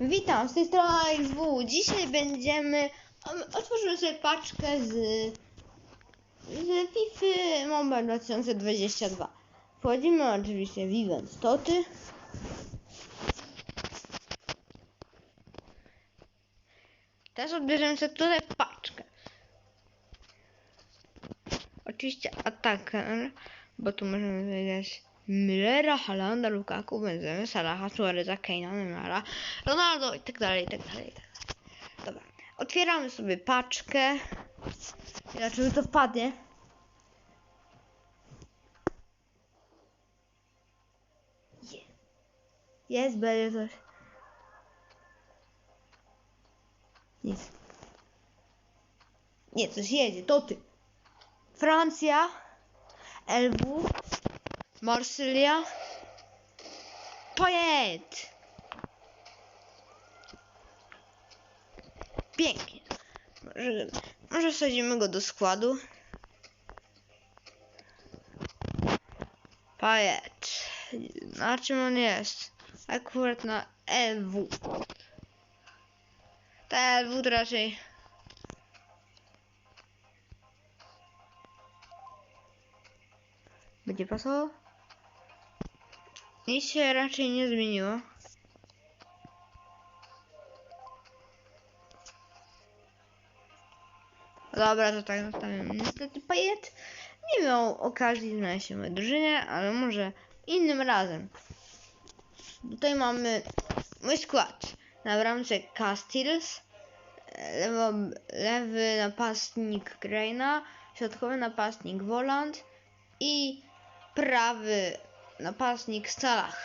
Witam, z tej strony XW. Dzisiaj będziemy... Otworzymy sobie paczkę z... z FIFA Mobile 2022. Wchodzimy oczywiście w event Stoty. Teraz odbierzemy sobie tutaj paczkę. Oczywiście ataker, bo tu możemy wygrać Millera, Halanda, Lukaku, Benzemy, Salaha, Suareza, Keina, Neymara, Ronaldo i tak dalej, i tak dalej, i tak dalej. Dobra, otwieramy sobie paczkę. Zobaczymy to wpadnie. Je. Jest, będzie coś. Nic. Nie, coś jedzie, to ty. Francja, LW, Marsylia, Poet. Pięknie. Może, może wsadzimy go do składu. Poet. Na czym on jest? Akurat na LW. Ta LW to raczej będzie pasował? Nic się raczej nie zmieniło. Dobra, to tak zostawiam. Niestety Pajet nie miał okazji znaleźć się w mojej drużynie, ale może innym razem. Tutaj mamy mój skład. Na bramce Castiles, lewo, lewy napastnik Greina, środkowy napastnik Volant i prawy napastnik Salah.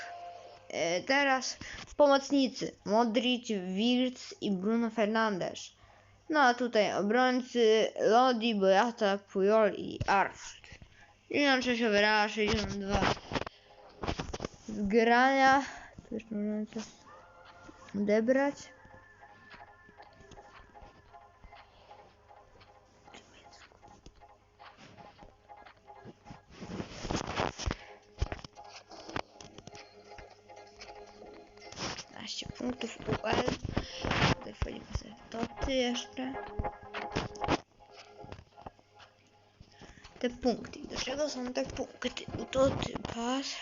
E, Teraz pomocnicy Modric, Wirtz i Bruno Fernandes. No a tutaj obrońcy Lodi, Boyata, Puyol i Arnold. 93 overalla, 62 zgrania. Tu już możemy coś odebrać. Punktów UL. Tutaj wchodzimy sobie toty jeszcze. Te punkty. Do czego są te punkty? Utoty, pas.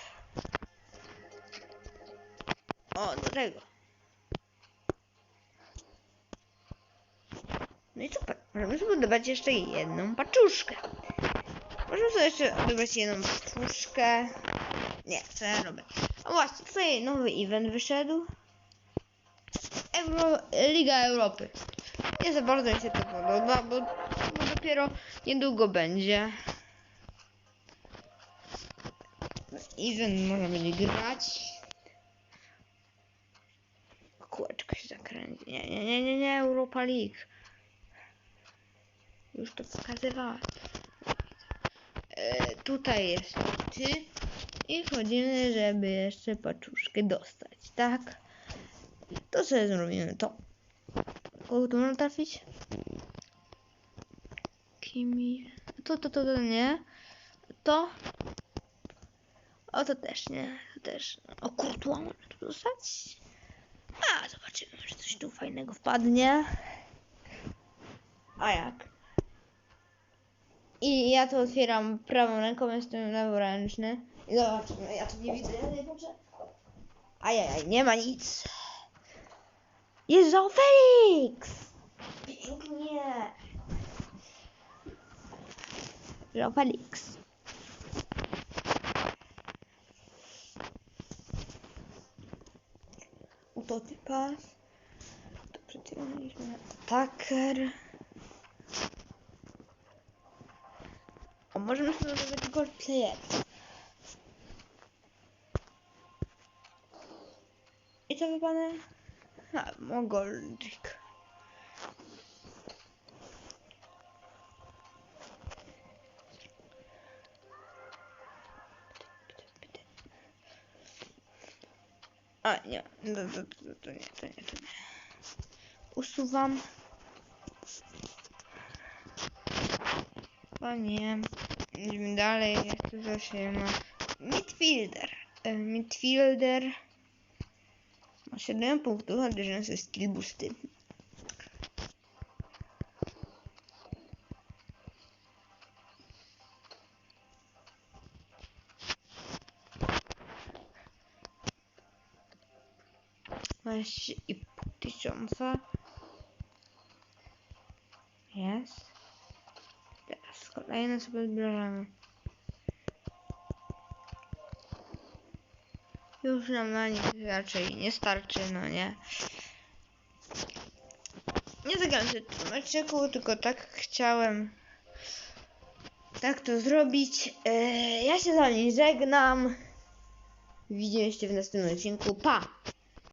O, do tego. No i super. Możemy sobie odebrać jeszcze jedną paczuszkę. Możemy sobie jeszcze odebrać jedną paczuszkę. Nie, co ja robię? A właśnie, tutaj nowy event wyszedł. Euro, Liga Europy. Nie za bardzo mi się to podoba, bo, bo dopiero niedługo będzie. Event możemy grać. Kółeczko się zakręci. Nie, nie, nie, nie, nie, Europa League. Już to pokazywałem. E, tutaj jest ty. I wchodzimy, żeby jeszcze paczuszkę dostać, tak? To sobie zrobimy to. Kogo tu można trafić? Kimi. To, to, to, to nie. To. O, to też nie. To też. O, kurtła można tu dostać. A, zobaczymy, może coś tu fajnego wpadnie. A jak? I ja to otwieram prawą ręką, jestem leworęczny. I zobaczymy, ja tu nie widzę jednej rzeczy. Ajajaj, nie ma nic. Jest João Felix! Pięknie! João Felix. Utoty pas. To przyciągnęliśmy. Taker. A możemy sobie zrobić gold player. I co wypadnie? A, Mogoldik. A, nie, to, to, to, to nie, to nie, to nie. Usuwam. Idziemy dalej, jeszcze coś się ma. Midfielder. E, Midfielder. Acelera puntura de esas tribus de Masz i pół tysiąca. Jest. Teraz kolejne sobie zbieramy. Już nam na nich raczej nie starczy, no nie. Nie zagram się w meczyku, tylko tak chciałem tak to zrobić. Eee, ja się z wami żegnam. Widzimy się w następnym odcinku. Pa!